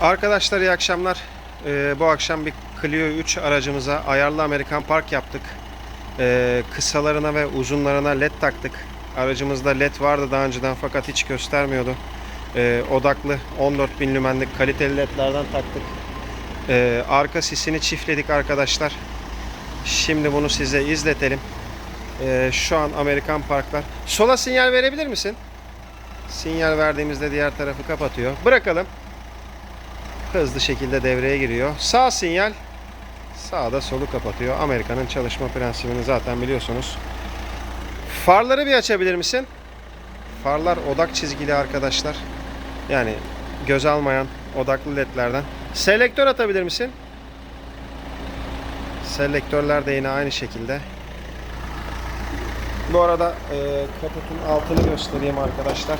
Arkadaşlar iyi akşamlar. Ee, bu akşam bir Clio 3 aracımıza ayarlı Amerikan Park yaptık. Ee, kısalarına ve uzunlarına led taktık. Aracımızda led vardı daha önceden fakat hiç göstermiyordu. Ee, odaklı 14.000 lümenlik kaliteli ledlerden taktık. Ee, arka sisini çiftledik arkadaşlar. Şimdi bunu size izletelim. Ee, şu an Amerikan Parklar. Sola sinyal verebilir misin? Sinyal verdiğimizde diğer tarafı kapatıyor. Bırakalım hızlı şekilde devreye giriyor. Sağ sinyal sağda solu kapatıyor. Amerika'nın çalışma prensibini zaten biliyorsunuz. Farları bir açabilir misin? Farlar odak çizgili arkadaşlar. Yani göz almayan odaklı ledlerden. Selektör atabilir misin? Selektörler de yine aynı şekilde. Bu arada e, kaputun altını göstereyim arkadaşlar.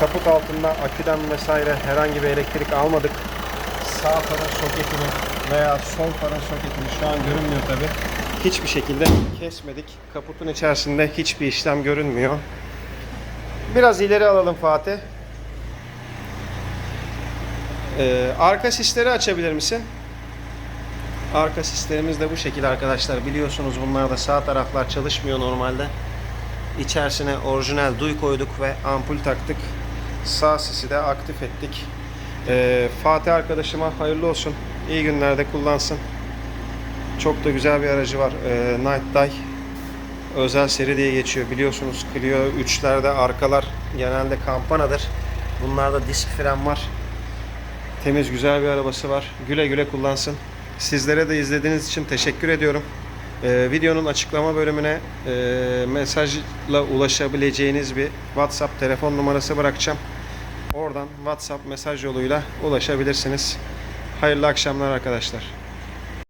Kaput altında aküden vesaire herhangi bir elektrik almadık. Sağ fara soketini veya sol fara soketini şu an görünmüyor tabi. Hiçbir şekilde kesmedik. Kaputun içerisinde hiçbir işlem görünmüyor. Biraz ileri alalım Fatih. Ee, arka sisleri açabilir misin? Arka sislerimiz de bu şekilde arkadaşlar. Biliyorsunuz bunlar da sağ taraflar çalışmıyor normalde. İçerisine orijinal duy koyduk ve ampul taktık. Sağ sisi de aktif ettik. Ee, Fatih arkadaşıma hayırlı olsun. İyi günlerde kullansın. Çok da güzel bir aracı var. Ee, Night Day özel seri diye geçiyor. Biliyorsunuz Clio 3'lerde arkalar genelde kampanadır. Bunlarda disk fren var. Temiz güzel bir arabası var. Güle güle kullansın. Sizlere de izlediğiniz için teşekkür ediyorum. Ee, videonun açıklama bölümüne e, mesajla ulaşabileceğiniz bir WhatsApp telefon numarası bırakacağım. Oradan WhatsApp mesaj yoluyla ulaşabilirsiniz. Hayırlı akşamlar arkadaşlar.